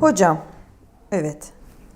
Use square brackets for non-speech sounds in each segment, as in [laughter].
Hocam, evet.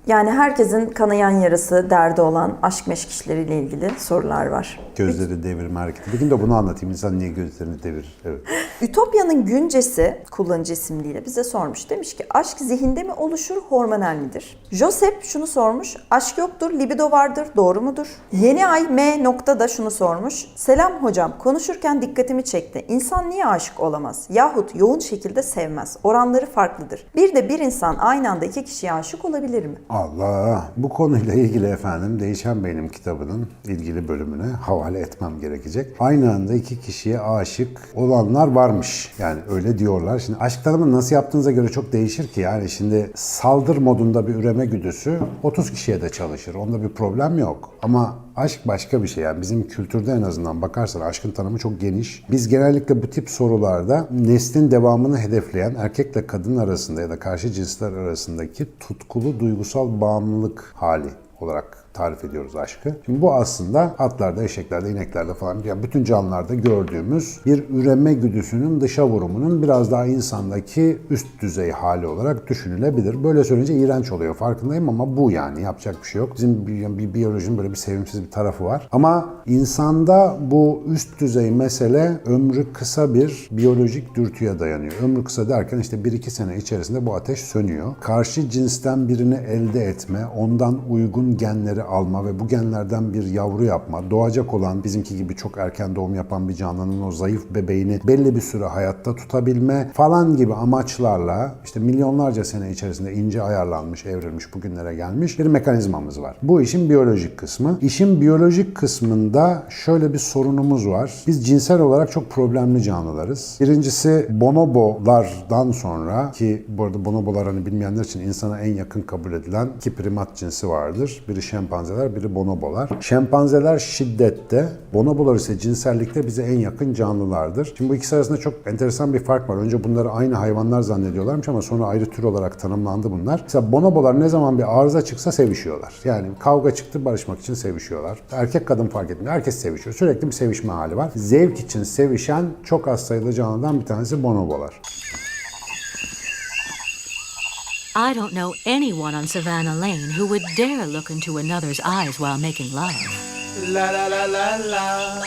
Yani herkesin kanayan yarası, derdi olan aşk meşk işleriyle ilgili sorular var. Gözleri devirme hareketi. Bir gün de bunu anlatayım. İnsan niye gözlerini devirir? Evet. Ütopya'nın güncesi kullanıcı isimliyle bize sormuş. Demiş ki aşk zihinde mi oluşur, hormonal midir? Josep şunu sormuş. Aşk yoktur, libido vardır, doğru mudur? Yeni ay M nokta da şunu sormuş. Selam hocam, konuşurken dikkatimi çekti. İnsan niye aşık olamaz? Yahut yoğun şekilde sevmez. Oranları farklıdır. Bir de bir insan aynı anda iki kişiye aşık olabilir mi? Allah! Bu konuyla ilgili efendim Değişen Benim kitabının ilgili bölümüne havale etmem gerekecek. Aynı anda iki kişiye aşık olanlar varmış. Yani öyle diyorlar. Şimdi aşk tanımını nasıl yaptığınıza göre çok değişir ki. Yani şimdi saldır modunda bir üreme güdüsü 30 kişiye de çalışır. Onda bir problem yok. Ama aşk başka bir şey. Yani bizim kültürde en azından bakarsan aşkın tanımı çok geniş. Biz genellikle bu tip sorularda neslin devamını hedefleyen erkekle kadın arasında ya da karşı cinsler arasındaki tutkulu duygusal bağımlılık hali olarak tarif ediyoruz aşkı. Şimdi bu aslında atlarda, eşeklerde, ineklerde falan yani bütün canlılarda gördüğümüz bir üreme güdüsünün dışa vurumunun biraz daha insandaki üst düzey hali olarak düşünülebilir. Böyle söyleyince iğrenç oluyor farkındayım ama bu yani yapacak bir şey yok. Bizim bir, bir biyolojinin böyle bir sevimsiz bir tarafı var. Ama insanda bu üst düzey mesele ömrü kısa bir biyolojik dürtüye dayanıyor. Ömrü kısa derken işte 1-2 sene içerisinde bu ateş sönüyor. Karşı cinsten birini elde etme, ondan uygun genleri alma ve bu genlerden bir yavru yapma, doğacak olan bizimki gibi çok erken doğum yapan bir canlının o zayıf bebeğini belli bir süre hayatta tutabilme falan gibi amaçlarla işte milyonlarca sene içerisinde ince ayarlanmış, evrilmiş, bugünlere gelmiş bir mekanizmamız var. Bu işin biyolojik kısmı. İşin biyolojik kısmında şöyle bir sorunumuz var. Biz cinsel olarak çok problemli canlılarız. Birincisi bonobolardan sonra ki bu arada bonobolar hani bilmeyenler için insana en yakın kabul edilen iki primat cinsi vardır. Biri şempanzeler, biri bonobolar. Şempanzeler şiddette, bonobolar ise cinsellikte bize en yakın canlılardır. Şimdi bu ikisi arasında çok enteresan bir fark var. Önce bunları aynı hayvanlar zannediyorlarmış ama sonra ayrı tür olarak tanımlandı bunlar. Mesela bonobolar ne zaman bir arıza çıksa sevişiyorlar. Yani kavga çıktı barışmak için sevişiyorlar. Erkek kadın fark etmiyor. Herkes sevişiyor. Sürekli bir sevişme hali var. Zevk için sevişen çok az sayılı canlıdan bir tanesi bonobolar. I don't know anyone on Savannah Lane who would dare look into another's eyes while making love. La la la la la.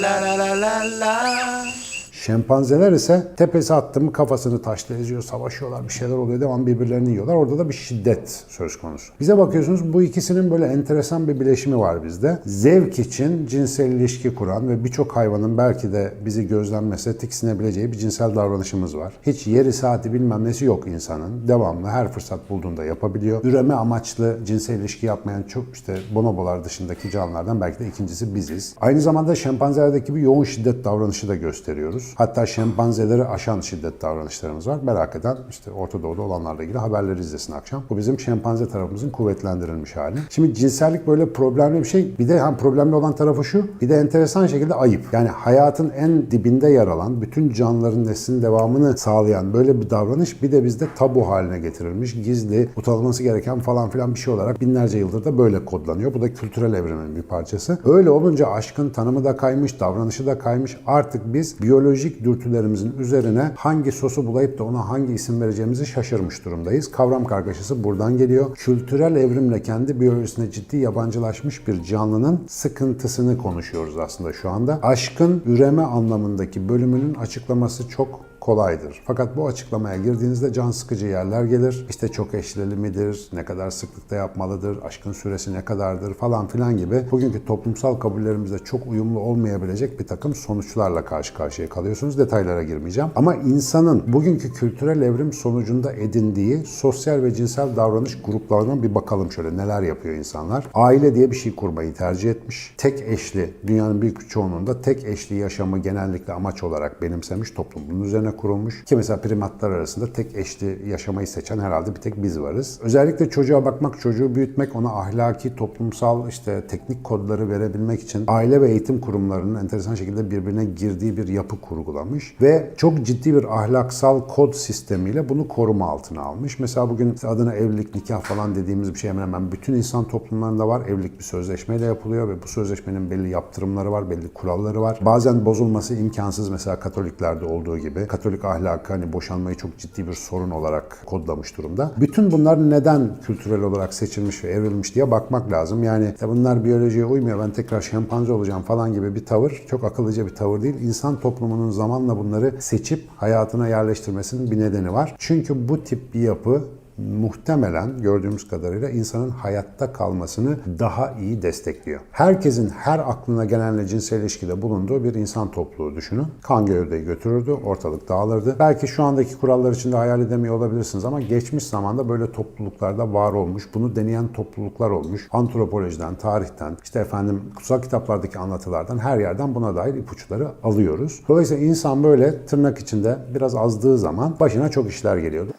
La la la la la. Şempanzeler ise tepesi attı mı kafasını taşla eziyor, savaşıyorlar, bir şeyler oluyor, devam birbirlerini yiyorlar. Orada da bir şiddet söz konusu. Bize bakıyorsunuz bu ikisinin böyle enteresan bir bileşimi var bizde. Zevk için cinsel ilişki kuran ve birçok hayvanın belki de bizi gözlenmese tiksinebileceği bir cinsel davranışımız var. Hiç yeri saati bilmem nesi yok insanın. Devamlı her fırsat bulduğunda yapabiliyor. Üreme amaçlı cinsel ilişki yapmayan çok işte bonobolar dışındaki canlılardan belki de ikincisi biziz. Aynı zamanda şempanzelerdeki bir yoğun şiddet davranışı da gösteriyoruz. Hatta şempanzeleri aşan şiddet davranışlarımız var. Merak eden işte Orta Doğu'da olanlarla ilgili haberleri izlesin akşam. Bu bizim şempanze tarafımızın kuvvetlendirilmiş hali. Şimdi cinsellik böyle problemli bir şey. Bir de hem problemli olan tarafı şu. Bir de enteresan şekilde ayıp. Yani hayatın en dibinde yer alan, bütün canlıların neslinin devamını sağlayan böyle bir davranış bir de bizde tabu haline getirilmiş, gizli, utanılması gereken falan filan bir şey olarak binlerce yıldır da böyle kodlanıyor. Bu da kültürel evrimin bir parçası. Öyle olunca aşkın tanımı da kaymış, davranışı da kaymış. Artık biz biyolojik dürtülerimizin üzerine hangi sosu bulayıp da ona hangi isim vereceğimizi şaşırmış durumdayız. Kavram kargaşası buradan geliyor. Kültürel evrimle kendi biyolojisine ciddi yabancılaşmış bir canlının sıkıntısını konuşuyoruz aslında şu anda. Aşkın üreme anlamındaki bölümünün açıklaması çok kolaydır. Fakat bu açıklamaya girdiğinizde can sıkıcı yerler gelir. İşte çok eşlili midir, ne kadar sıklıkta yapmalıdır, aşkın süresi ne kadardır falan filan gibi bugünkü toplumsal kabullerimizle çok uyumlu olmayabilecek bir takım sonuçlarla karşı karşıya kalıyorsunuz. Detaylara girmeyeceğim. Ama insanın bugünkü kültürel evrim sonucunda edindiği sosyal ve cinsel davranış gruplarından bir bakalım şöyle neler yapıyor insanlar. Aile diye bir şey kurmayı tercih etmiş. Tek eşli, dünyanın büyük çoğunluğunda tek eşli yaşamı genellikle amaç olarak benimsemiş toplum. Bunun üzerine kurulmuş. Ki mesela primatlar arasında tek eşli yaşamayı seçen herhalde bir tek biz varız. Özellikle çocuğa bakmak, çocuğu büyütmek, ona ahlaki, toplumsal işte teknik kodları verebilmek için aile ve eğitim kurumlarının enteresan şekilde birbirine girdiği bir yapı kur- kurgulamış ve çok ciddi bir ahlaksal kod sistemiyle bunu koruma altına almış. Mesela bugün adına evlilik, nikah falan dediğimiz bir şey hemen hemen bütün insan toplumlarında var. Evlilik bir sözleşmeyle yapılıyor ve bu sözleşmenin belli yaptırımları var, belli kuralları var. Bazen bozulması imkansız mesela Katoliklerde olduğu gibi. Katolik ahlakı hani boşanmayı çok ciddi bir sorun olarak kodlamış durumda. Bütün bunlar neden kültürel olarak seçilmiş ve evrilmiş diye bakmak lazım. Yani işte bunlar biyolojiye uymuyor ben tekrar şempanze olacağım falan gibi bir tavır çok akıllıca bir tavır değil. İnsan toplumunun zamanla bunları seçip hayatına yerleştirmesinin bir nedeni var. Çünkü bu tip bir yapı muhtemelen gördüğümüz kadarıyla insanın hayatta kalmasını daha iyi destekliyor. Herkesin her aklına gelenle cinsel ilişkide bulunduğu bir insan topluluğu düşünün. Kan gövdeyi götürürdü, ortalık dağılırdı. Belki şu andaki kurallar içinde hayal edemiyor olabilirsiniz ama geçmiş zamanda böyle topluluklarda var olmuş, bunu deneyen topluluklar olmuş. Antropolojiden, tarihten, işte efendim kutsal kitaplardaki anlatılardan her yerden buna dair ipuçları alıyoruz. Dolayısıyla insan böyle tırnak içinde biraz azdığı zaman başına çok işler geliyordu.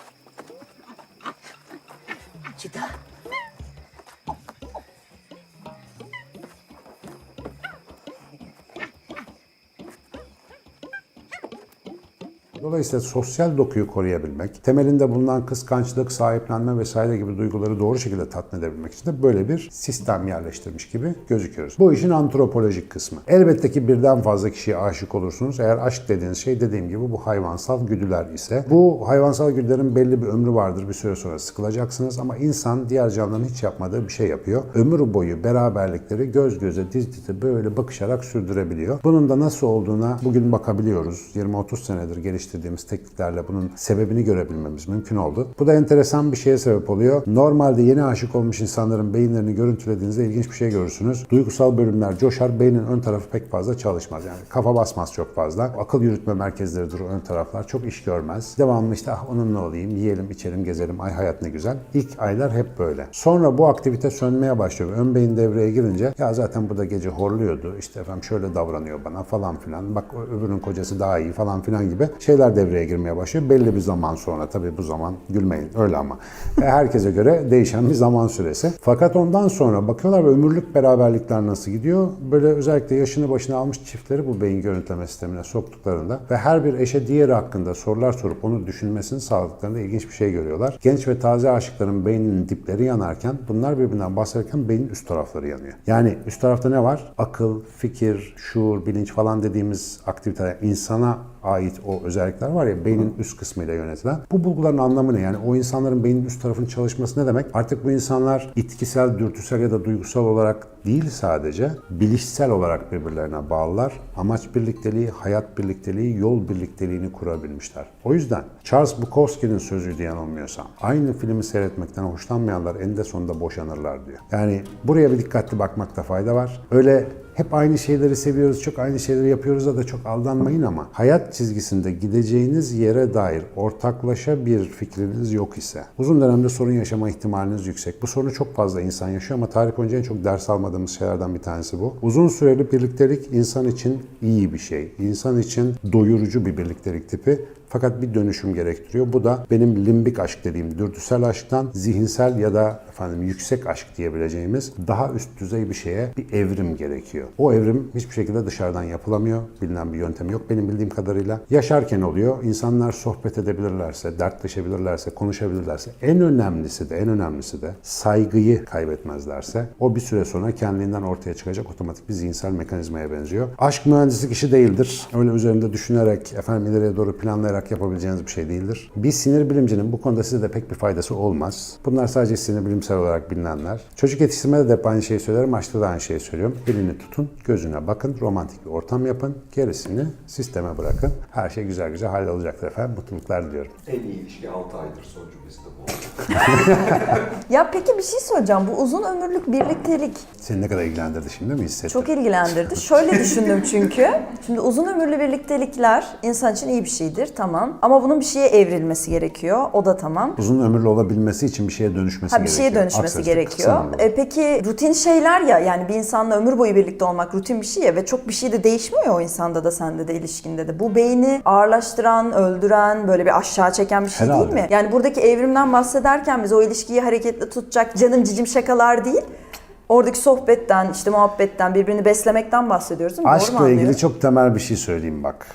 Dolayısıyla sosyal dokuyu koruyabilmek, temelinde bulunan kıskançlık, sahiplenme vesaire gibi duyguları doğru şekilde tatmin edebilmek için de böyle bir sistem yerleştirmiş gibi gözüküyoruz. Bu işin antropolojik kısmı. Elbette ki birden fazla kişiye aşık olursunuz. Eğer aşk dediğiniz şey dediğim gibi bu hayvansal güdüler ise bu hayvansal güdülerin belli bir ömrü vardır. Bir süre sonra sıkılacaksınız ama insan diğer canlıların hiç yapmadığı bir şey yapıyor. Ömür boyu beraberlikleri göz göze, diz dize böyle bakışarak sürdürebiliyor. Bunun da nasıl olduğuna bugün bakabiliyoruz. 20-30 senedir geliştirdiğimiz tekniklerle bunun sebebini görebilmemiz mümkün oldu. Bu da enteresan bir şeye sebep oluyor. Normalde yeni aşık olmuş insanların beyinlerini görüntülediğinizde ilginç bir şey görürsünüz. Duygusal bölümler coşar, beynin ön tarafı pek fazla çalışmaz. Yani kafa basmaz çok fazla. Akıl yürütme merkezleridir o ön taraflar. Çok iş görmez. Devamlı işte ah onunla olayım, yiyelim, içelim, gezelim. Ay hayat ne güzel. İlk aylar hep böyle. Sonra bu aktivite sönmeye başlıyor. Ön beyin devreye girince ya zaten bu da gece horluyordu. İşte efendim şöyle davranıyor bana falan filan. Bak öbürünün kocası daha iyi falan filan gibi şeyler devreye girmeye başlıyor. Belli bir zaman sonra tabii bu zaman gülmeyin öyle ama. Ve herkese göre değişen bir zaman süresi. Fakat ondan sonra bakıyorlar ömürlük beraberlikler nasıl gidiyor? Böyle özellikle yaşını başına almış çiftleri bu beyin görüntüleme sistemine soktuklarında ve her bir eşe diğeri hakkında sorular sorup onu düşünmesini sağladıklarında ilginç bir şey görüyorlar. Genç ve taze aşıkların beyninin dipleri yanarken bunlar birbirinden bahsederken beynin üst tarafları yanıyor. Yani üst tarafta ne var? Akıl, fikir, şuur, bilinç falan dediğimiz aktiviteler insana ait o özellikler var ya beynin üst kısmıyla yönetilen. Bu bulguların anlamı ne? Yani o insanların beynin üst tarafının çalışması ne demek? Artık bu insanlar itkisel, dürtüsel ya da duygusal olarak değil sadece bilişsel olarak birbirlerine bağlılar. Amaç birlikteliği, hayat birlikteliği, yol birlikteliğini kurabilmişler. O yüzden Charles Bukowski'nin sözüydü yanılmıyorsam. Aynı filmi seyretmekten hoşlanmayanlar eninde sonunda boşanırlar diyor. Yani buraya bir dikkatli bakmakta fayda var. Öyle hep aynı şeyleri seviyoruz, çok aynı şeyleri yapıyoruz da çok aldanmayın ama hayat çizgisinde gideceğiniz yere dair ortaklaşa bir fikriniz yok ise uzun dönemde sorun yaşama ihtimaliniz yüksek. Bu sorunu çok fazla insan yaşıyor ama tarih boyunca en çok ders almadığımız şeylerden bir tanesi bu. Uzun süreli birliktelik insan için iyi bir şey. İnsan için doyurucu bir birliktelik tipi. Fakat bir dönüşüm gerektiriyor. Bu da benim limbik aşk dediğim dürtüsel aşktan zihinsel ya da efendim yüksek aşk diyebileceğimiz daha üst düzey bir şeye bir evrim gerekiyor. O evrim hiçbir şekilde dışarıdan yapılamıyor. Bilinen bir yöntem yok benim bildiğim kadarıyla. Yaşarken oluyor. İnsanlar sohbet edebilirlerse, dertleşebilirlerse, konuşabilirlerse en önemlisi de en önemlisi de saygıyı kaybetmezlerse o bir süre sonra kendiliğinden ortaya çıkacak otomatik bir zihinsel mekanizmaya benziyor. Aşk mühendislik işi değildir. Öyle üzerinde düşünerek, efendim ileriye doğru planlayarak yapabileceğiniz bir şey değildir. Bir sinir bilimcinin bu konuda size de pek bir faydası olmaz. Bunlar sadece sinir bilimsel olarak bilinenler. Çocuk yetiştirmede de hep aynı şeyi söylerim, aşkta da aynı şeyi söylüyorum. Elini tutun, gözüne bakın, romantik bir ortam yapın, gerisini sisteme bırakın. Her şey güzel güzel hallolacaktır efendim. Mutluluklar diliyorum. En iyi ilişki 6 aydır son cümlesi de bu. [laughs] Ya peki bir şey söyleyeceğim. Bu uzun ömürlük birliktelik Seni ne kadar ilgilendirdi şimdi mi hissettin? çok ilgilendirdi. Şöyle düşündüm çünkü. [laughs] Şimdi uzun ömürlü birliktelikler insan için iyi bir şeydir tamam. Ama bunun bir şeye evrilmesi gerekiyor. O da tamam. Uzun ömürlü olabilmesi için bir şeye dönüşmesi Ha bir gerekiyor. şeye dönüşmesi Aksesi, gerekiyor. E, peki rutin şeyler ya yani bir insanla ömür boyu birlikte olmak rutin bir şey ya ve çok bir şey de değişmiyor o insanda da sende de ilişkinde de. Bu beyni ağırlaştıran, öldüren, böyle bir aşağı çeken bir şey Herhalde. değil mi? Yani buradaki evrimden bahsederken biz o ilişkiyi hareketli tutacak canım cicim şakalar değil. Oradaki sohbetten, işte muhabbetten, birbirini beslemekten bahsediyoruz değil mi? Aşkla ilgili çok temel bir şey söyleyeyim bak.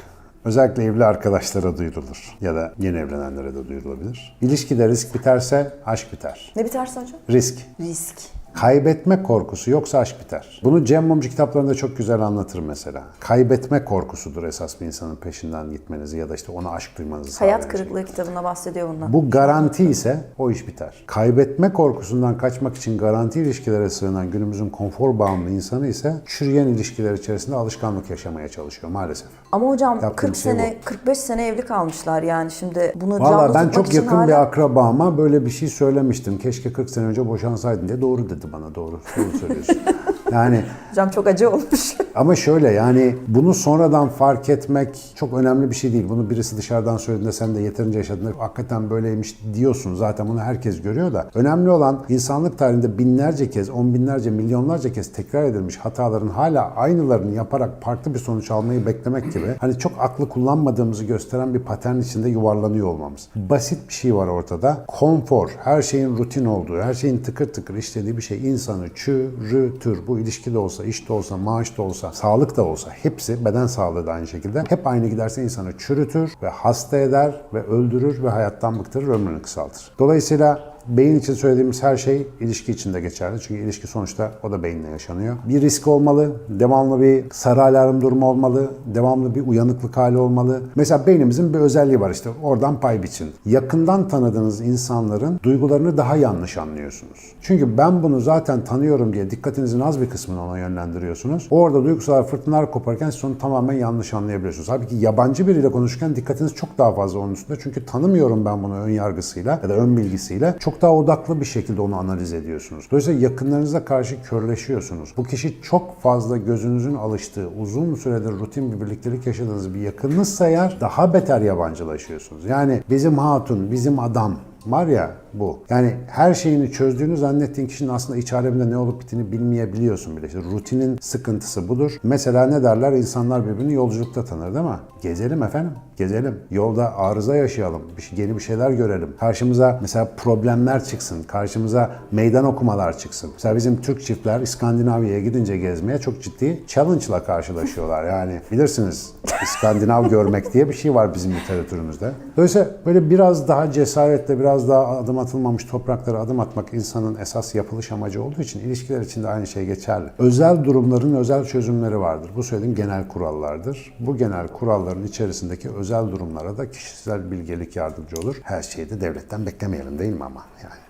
Özellikle evli arkadaşlara duyurulur ya da yeni evlenenlere de duyurulabilir. İlişkide risk biterse aşk biter. Ne biterse hocam? Risk. Risk. Kaybetme korkusu yoksa aşk biter. Bunu Cem Mumcu kitaplarında çok güzel anlatır mesela. Kaybetme korkusudur esas bir insanın peşinden gitmenizi ya da işte ona aşk duymanızı sağlayan Hayat şey. kırıklığı kitabında bahsediyor bundan. Bu garanti ise o iş biter. Kaybetme korkusundan kaçmak için garanti ilişkilere sığınan günümüzün konfor bağımlı insanı ise çürüyen ilişkiler içerisinde alışkanlık yaşamaya çalışıyor maalesef. Ama hocam Yaptığım 40 şey sene, 45 sene evli kalmışlar yani şimdi bunu Valla ben çok yakın hala... bir akrabama böyle bir şey söylemiştim. Keşke 40 sene önce boşansaydın diye doğru dedi bana doğru. Doğru söylüyorsun. [laughs] Yani Hocam çok acı olmuş. Ama şöyle yani bunu sonradan fark etmek çok önemli bir şey değil. Bunu birisi dışarıdan söylediğinde sen de yeterince yaşadığında hakikaten böyleymiş diyorsun. Zaten bunu herkes görüyor da. Önemli olan insanlık tarihinde binlerce kez, on binlerce, milyonlarca kez tekrar edilmiş hataların hala aynılarını yaparak farklı bir sonuç almayı beklemek gibi. Hani çok aklı kullanmadığımızı gösteren bir patern içinde yuvarlanıyor olmamız. Basit bir şey var ortada. Konfor, her şeyin rutin olduğu, her şeyin tıkır tıkır işlediği bir şey insanı çürütür. Bu ilişki de olsa, iş de olsa, maaş da olsa, sağlık da olsa hepsi beden sağlığı da aynı şekilde hep aynı giderse insanı çürütür ve hasta eder ve öldürür ve hayattan bıktırır, ömrünü kısaltır. Dolayısıyla Beyin için söylediğimiz her şey ilişki için de geçerli. Çünkü ilişki sonuçta o da beyinle yaşanıyor. Bir risk olmalı, devamlı bir sarı alarm durumu olmalı, devamlı bir uyanıklık hali olmalı. Mesela beynimizin bir özelliği var işte oradan pay biçin. Yakından tanıdığınız insanların duygularını daha yanlış anlıyorsunuz. Çünkü ben bunu zaten tanıyorum diye dikkatinizin az bir kısmını ona yönlendiriyorsunuz. Orada duygusal fırtınalar koparken siz onu tamamen yanlış anlayabiliyorsunuz. Halbuki yabancı biriyle konuşurken dikkatiniz çok daha fazla onun üstünde. Çünkü tanımıyorum ben bunu ön yargısıyla ya da ön bilgisiyle. Çok daha odaklı bir şekilde onu analiz ediyorsunuz. Dolayısıyla yakınlarınıza karşı körleşiyorsunuz. Bu kişi çok fazla gözünüzün alıştığı, uzun süredir rutin bir birliktelik yaşadığınız bir yakınınızsa eğer daha beter yabancılaşıyorsunuz. Yani bizim hatun, bizim adam var ya bu. Yani her şeyini çözdüğünü zannettiğin kişinin aslında iç aleminde ne olup bittiğini bilmeyebiliyorsun bile. İşte rutinin sıkıntısı budur. Mesela ne derler? İnsanlar birbirini yolculukta tanır değil mi? Gezelim efendim. Gezelim. Yolda arıza yaşayalım. Bir şey, yeni bir şeyler görelim. Karşımıza mesela problemler çıksın. Karşımıza meydan okumalar çıksın. Mesela bizim Türk çiftler İskandinavya'ya gidince gezmeye çok ciddi challenge'la karşılaşıyorlar. Yani bilirsiniz İskandinav görmek diye bir şey var bizim literatürümüzde. Dolayısıyla böyle biraz daha cesaretle, biraz daha adım atılmamış topraklara adım atmak insanın esas yapılış amacı olduğu için ilişkiler için de aynı şey geçerli. Özel durumların özel çözümleri vardır. Bu söylediğim genel kurallardır. Bu genel kuralların içerisindeki özel durumlara da kişisel bilgelik yardımcı olur. Her şeyi de devletten beklemeyelim değil mi ama yani.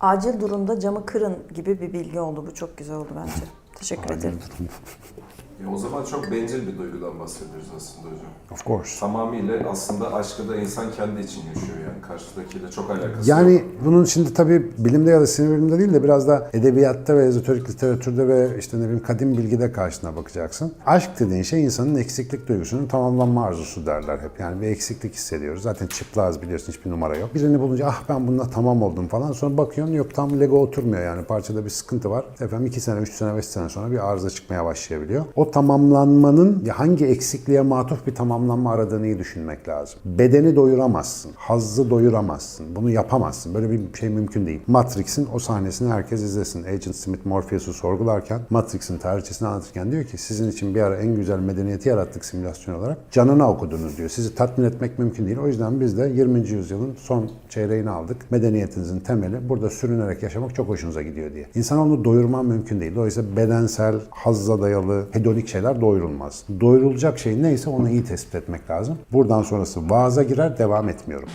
Acil durumda camı kırın gibi bir bilgi oldu. Bu çok güzel oldu bence. Teşekkür ederim. [laughs] E o zaman çok bencil bir duygudan bahsediyoruz aslında hocam. Of course. Tamamıyla aslında aşkı da insan kendi için yaşıyor yani. Karşıdakiyle çok alakası Yani yok. bunun şimdi tabii bilimde ya da sinir bilimde değil de biraz da edebiyatta ve ezoterik literatürde ve işte ne bileyim kadim bilgide karşına bakacaksın. Aşk dediğin şey insanın eksiklik duygusunun tamamlanma arzusu derler hep. Yani bir eksiklik hissediyoruz. Zaten çıplağız biliyorsun hiçbir numara yok. Birini bulunca ah ben bununla tamam oldum falan. Sonra bakıyorsun yok tam Lego oturmuyor yani. Parçada bir sıkıntı var. Efendim 2 sene, 3 sene, 5 sene sonra bir arıza çıkmaya başlayabiliyor. O tamamlanmanın hangi eksikliğe matuf bir tamamlanma aradığını iyi düşünmek lazım. Bedeni doyuramazsın. Hazzı doyuramazsın. Bunu yapamazsın. Böyle bir şey mümkün değil. Matrix'in o sahnesini herkes izlesin. Agent Smith Morpheus'u sorgularken Matrix'in tarihçesini anlatırken diyor ki sizin için bir ara en güzel medeniyeti yarattık simülasyon olarak. Canına okudunuz diyor. Sizi tatmin etmek mümkün değil. O yüzden biz de 20. yüzyılın son çeyreğini aldık. Medeniyetinizin temeli burada sürünerek yaşamak çok hoşunuza gidiyor diye. İnsanoğlunu doyurman mümkün değil. Dolayısıyla bedensel, hazza dayalı, hedonik şeyler doyurulmaz. Doyurulacak şey neyse onu iyi tespit etmek lazım. Buradan sonrası vaaza girer, devam etmiyorum.